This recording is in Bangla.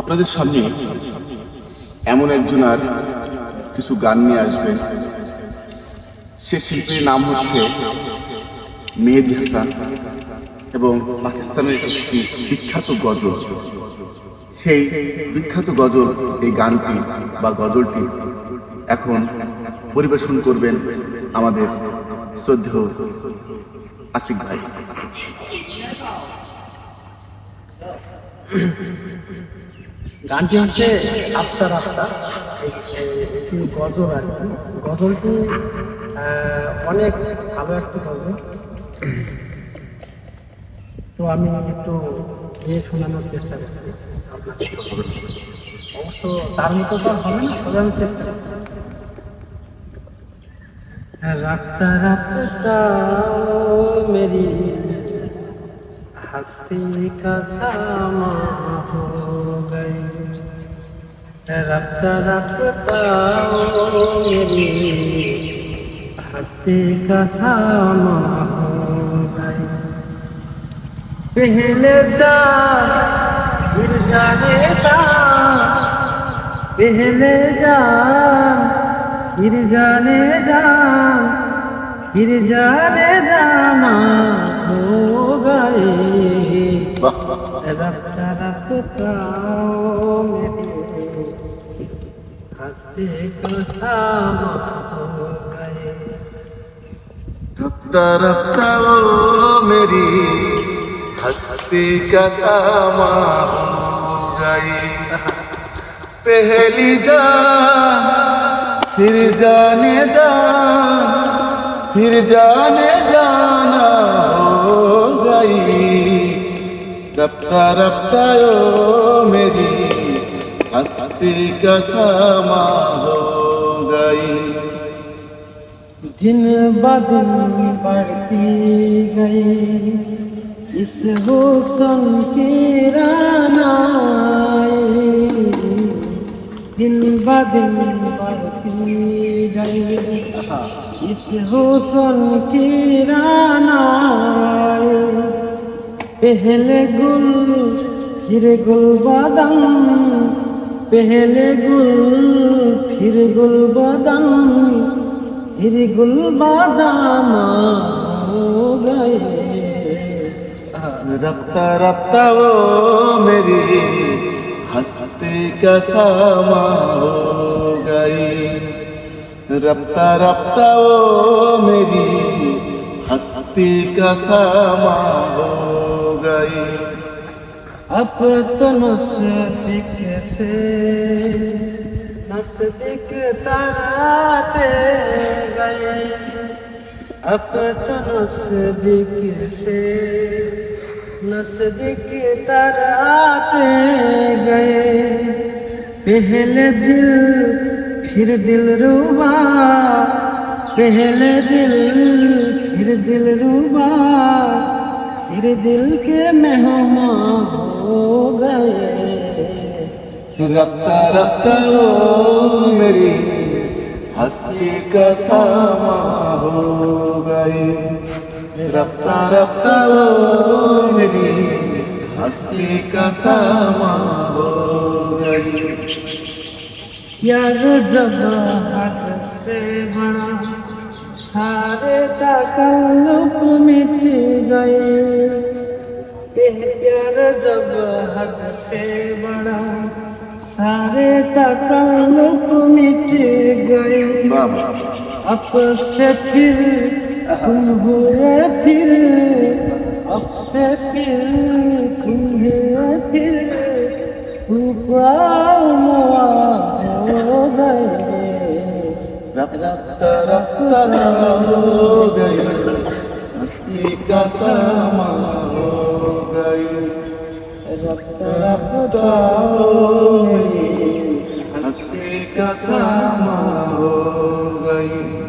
আপনাদের সামনে এমন একজন আর কিছু গান নিয়ে আসবেন। সে শিল্পীর নাম হচ্ছে মেহেদি হাসান এবং পাকিস্তানের একটি বিখ্যাত গজল। সেই বিখ্যাত গজল, এই গানটি বা গজলটি এখন পরিবেশন করবেন আমাদের শ্রদ্ধেয় আসিক ভাই। গানটি হচ্ছে আফটার আফটার একটি গজল আর কি। গজলটি অনেক ভালো একটি গজল। তো আমি একটু গিয়ে শোনানোর চেষ্টা করছি। অবশ্য তার মতো তো হবে না, তবে আমি চেষ্টা করছি। রাখতা রাখতা মেরি हस्ती का सामा हो गई रफ्ता रफ्ता ओ मेरी हस्ती का सामा हो गई पहले जा फिर जाने जा पहले जा फिर जाने जा फिर जाने जाना हो गए रफ्ता रफ्ता ओ मेरी हँसते को सामा हो गए रफ्ता मेरी हस्ती का सामा हो गई पहली जा फिर जाने जा फिर जाने जाना। रफ्ता रफ्ता ओ मेरी, हस्ती का सामा हो गई। दिन ब दिन बढ़ती गई, इस हुसन की रानाई। दिन ब दिन बढ़ती गई, इस हुसन की रानाई। पहले गुल फिर गुल बदन पहले गुल फिर गुल बदन फिर गुल बादाम हो गए रफ्ता रफ्ता वो मेरी हस्ती का सामा हो गई रफ्ता रफ्ता वो मेरी हस्ती का सामा अब तो नज़दीक से नज़दीक तराते गए। तो नज़दीक से नज़दीक तराते गए। पहले दिल, फिर दिल रुबा। पहले दिल, फिर दिल रुबा। फिर दिल के मेहमान हो गए। रफ्ता रफ्ता वो मेरी हस्ती का सामा हो गई रफ्ता रफ्ता वो मेरी हस्ती का सामा हो गई यार जब हद से बड़ा सारे तकल्लुक मिट गए। प्यार जब हद से बड़ा सारे तकल्लुक मिट गए बाबा अब से फिर तुम हुए फिर अब से फिर तुम हुए फिर हुआ हो गए रफ्ता रफ्ता हो गई हस्ती का सामा हो गई رب رب دعوه ہستی کا سامان ہو گئی